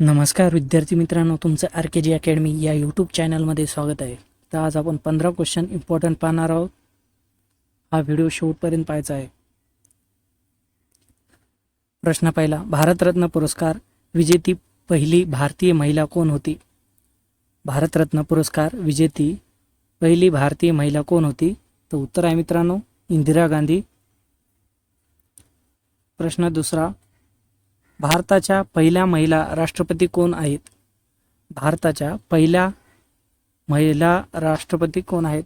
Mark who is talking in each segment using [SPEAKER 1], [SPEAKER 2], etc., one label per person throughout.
[SPEAKER 1] नमस्कार विद्यार्थी मित्रांनो तुमचं आर के जी अकॅडमी या यूट्यूब चॅनलमध्ये स्वागत आहे. तर आज आपण पंधरा क्वेश्चन इम्पॉर्टंट पाहणार आहोत. हा व्हिडिओ शेवटपर्यंत पाहायचा आहे. प्रश्न पहिला भारतरत्न पुरस्कार विजेती पहिली भारतीय महिला कोण होती? भारतरत्न पुरस्कार विजेती पहिली भारतीय महिला कोण होती? तर उत्तर आहे मित्रांनो इंदिरा गांधी. प्रश्न दुसरा भारताच्या पहिल्या महिला राष्ट्रपती कोण आहेत? भारताच्या पहिल्या महिला राष्ट्रपती कोण आहेत?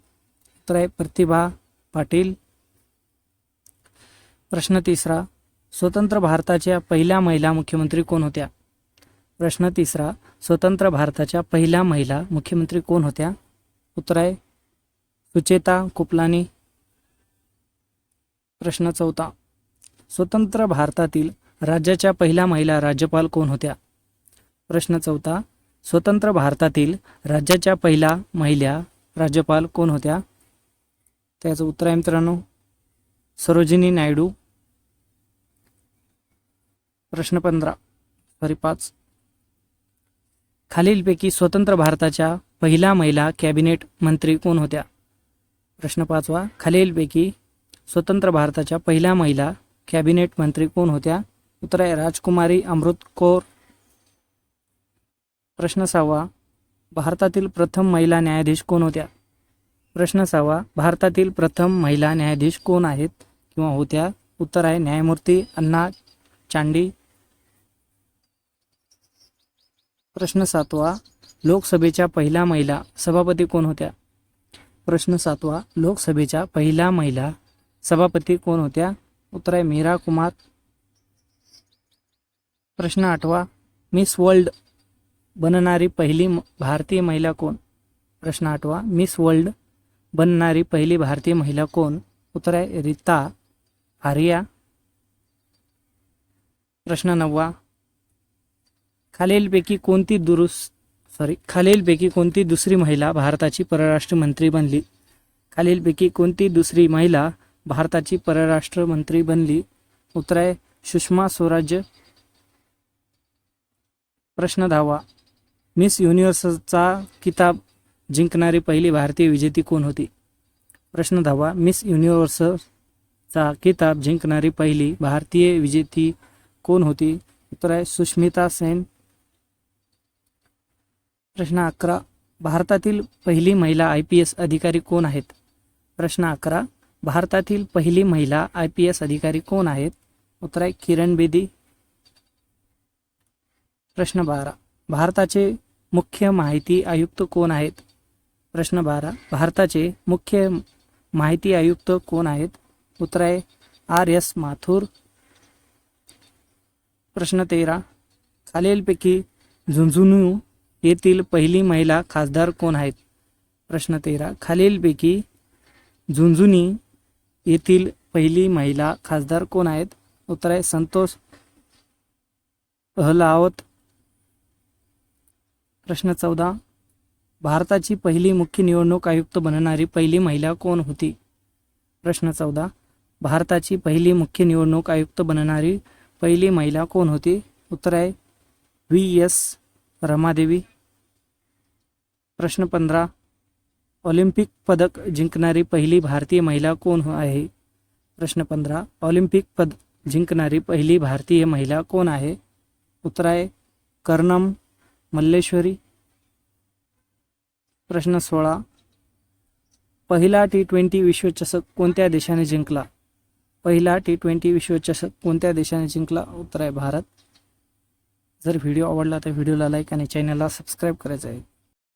[SPEAKER 1] उत्तर आहे प्रतिभा पाटील. प्रश्न तिसरा स्वतंत्र भारताच्या पहिल्या महिला मुख्यमंत्री कोण होत्या? प्रश्न तिसरा स्वतंत्र भारताच्या पहिल्या महिला मुख्यमंत्री कोण होत्या? उत्तर आहे सुचेता कुपलानी. प्रश्न चौथा स्वतंत्र भारतातील राज्याच्या पहिल्या महिला राज्यपाल कोण होत्या? प्रश्न चौथा स्वतंत्र भारतातील राज्याच्या पहिल्या महिला राज्यपाल कोण होत्या? त्याचं उत्तर आहे मित्रांनो सरोजिनी नायडू. प्रश्न पंधरा सॉरी पाच. खालीलपैकी स्वतंत्र भारताच्या पहिल्या महिला कॅबिनेट मंत्री कोण होत्या? प्रश्न पाचवा खालीलपैकी स्वतंत्र भारताच्या पहिल्या महिला कॅबिनेट मंत्री कोण होत्या? उत्तर आहे राजकुमारी अमृत कौर प्रश्न सहावा भारतातील प्रथम महिला न्यायाधीश कोण होत्या? प्रश्न सहावा भारतातील प्रथम महिला न्यायाधीश कोण आहेत किंवा होत्या? उत्तर आहे न्यायमूर्ती अण्णा चांडी. प्रश्न सातवा लोकसभेच्या पहिल्या महिला सभापती कोण होत्या? प्रश्न सातवा लोकसभेच्या पहिल्या महिला सभापती कोण होत्या? उत्तर आहे मीरा कुमार. प्रश्न आठवा मिस वर्ल्ड बनणारी पहिली भारतीय महिला कोण? प्रश्न आठवा मिस वर्ल्ड बनणारी पहिली भारतीय महिला कोण? उत्तर आहे रीता आर्या. प्रश्न नववा खालीलपैकी कोणती दुरुस्त सॉरी खालीलपैकी कोणती दुसरी महिला भारताची परराष्ट्र मंत्री बनली? खालीलपैकी कोणती दुसरी महिला भारताची परराष्ट्र मंत्री बनली? उत्तर आहे सुषमा स्वराज्य प्रश्न दहावा मिस युनिव्हर्सचा किताब जिंकणारी पहिली भारतीय विजेती कोण होती? प्रश्न दहावा मिस युनिव्हर्सचा किताब जिंकणारी पहिली भारतीय विजेती कोण होती? उत्तर आहे सुष्मिता सेन. प्रश्न अकरा. भारतातील पहिली महिला आय पी एस अधिकारी कोण आहेत? प्रश्न अकरा. भारतातील पहिली महिला आय पी एस अधिकारी कोण आहेत? उत्तर आहे किरण बेदी. प्रश्न बारा. भारताचे मुख्य माहिती आयुक्त कोण आहेत? प्रश्न बारा. भारताचे मुख्य माहिती आयुक्त कोण आहेत? उत्तर आहे आर एस माथुर. प्रश्न तेरा. खालीलपैकी झुंझुनू येथील पहिली महिला खासदार कोण आहेत? प्रश्न तेरा. खालीलपैकी झुंझुनी येथील पहिली महिला खासदार कोण आहेत? उत्तर आहे संतोष अहलावत प्रश्न चौदा. भारताची पहिली मुख्य निवडणूक आयुक्त बनणारी पहिली महिला कोण होती? प्रश्न चौदा. भारताची पहिली मुख्य निवडणूक आयुक्त बनणारी पहिली महिला कोण होती? उत्तर आहे व्ही. एस. रमादेवी. प्रश्न पंधरा. ऑलिम्पिक पदक जिंकणारी पहिली भारतीय महिला कोण आहे? प्रश्न पंधरा. ऑलिम्पिक पद जिंकणारी पहिली भारतीय महिला कोण आहे? उत्तर आहे कर्णम मल्लेश्वरी प्रश्न सोळा. पहिला टी ट्वेंटी विश्वचषक कोणत्या देशाने जिंकला? पहिला टी ट्वेंटी विश्वचषक कोणत्या देशाने जिंकला? उत्तर आहे भारत. जर व्हिडिओ आवडला तर व्हिडिओला लाईक आणि चॅनलला सबस्क्राईब करायचं आहे.